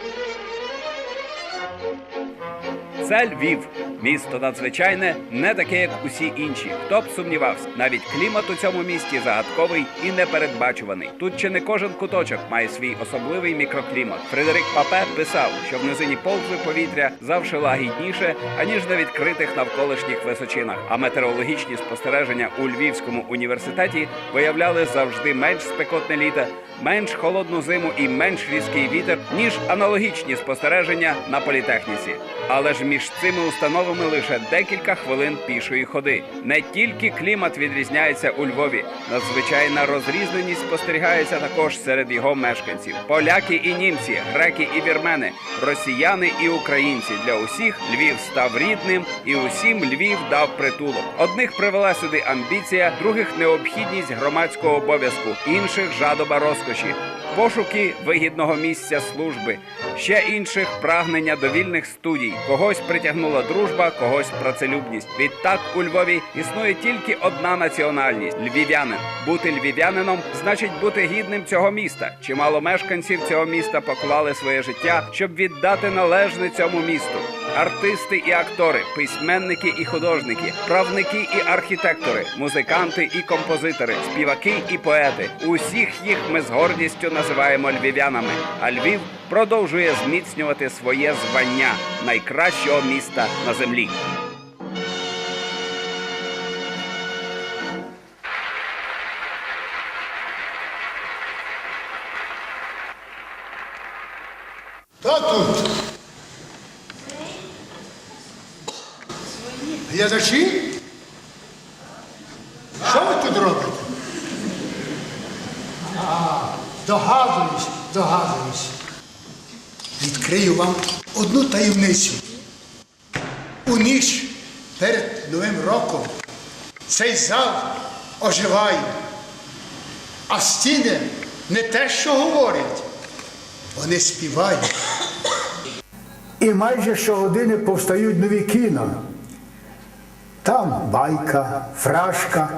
Thank you. Це Львів. Місто надзвичайне, не таке, як усі інші. Хто б сумнівався, навіть клімат у цьому місті загадковий і непередбачуваний. Тут чи не кожен куточок має свій особливий мікроклімат. Фредерик Папе писав, що в низині полтви повітря завжди лагідніше, аніж на відкритих навколишніх височинах. А метеорологічні спостереження у Львівському університеті виявляли завжди менш спекотне літо, менш холодну зиму і менш різкий вітер, ніж аналогічні спостереження на політехніці. Але ж між цими установами лише декілька хвилин пішої ходи. Не тільки клімат відрізняється у Львові, надзвичайна розрізненість спостерігається також серед його мешканців: поляки і німці, греки і вірмени, росіяни і українці. Для усіх Львів став рідним, і усім Львів дав притулок. Одних привела сюди амбіція, других необхідність громадського обов'язку, інших жадоба розкоші. Пошуки вигідного місця служби, ще інших прагнення до вільних студій. Когось притягнула дружба, когось працелюбність. Відтак у Львові існує тільки одна національність львів'янин. Бути львів'янином значить бути гідним цього міста. Чимало мешканців цього міста поклали своє життя, щоб віддати належне цьому місту. Артисти і актори, письменники і художники, правники і архітектори, музиканти і композитори, співаки і поети. Усіх їх ми з гордістю називаємо львів'янами. А Львів продовжує зміцнювати своє звання найкращого міста на землі. Хто Глядачі? Що ви тут робите? Догадуюсь, догадуюсь. Відкрию вам одну таємницю. У ніч перед Новим роком цей зал оживає, а стіни не те, що говорять, вони співають. І майже щогодини повстають нові кіно. Там байка, фрашка,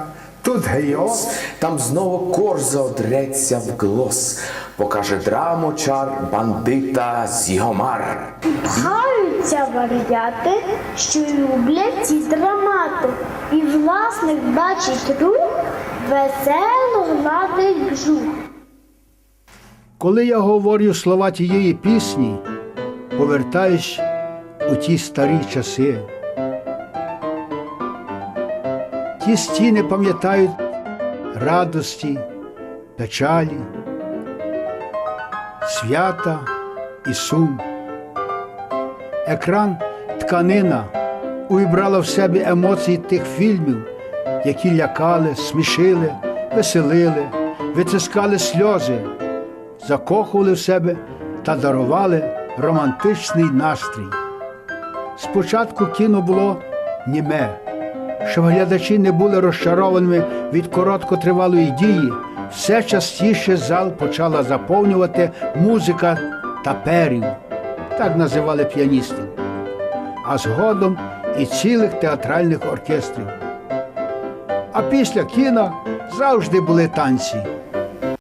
тут гейо. Там знову корза одреться в глос, покаже драму чар бандита Зігомар. Гаються вар'яти, що люблять ці драмати, і власник бачить рух, весело гладить бжух. Коли я говорю слова тієї пісні, повертаюсь у ті старі часи. Ті стіни пам'ятають радості, печалі, свята і сум. Екран тканина увібрала в себе емоції тих фільмів, які лякали, смішили, веселили, витискали сльози закохували в себе та дарували романтичний настрій. Спочатку кіно було німе, щоб глядачі не були розчарованими від короткотривалої дії, все частіше зал почала заповнювати музика таперів, так називали піаністів, а згодом і цілих театральних оркестрів. А після кіна завжди були танці.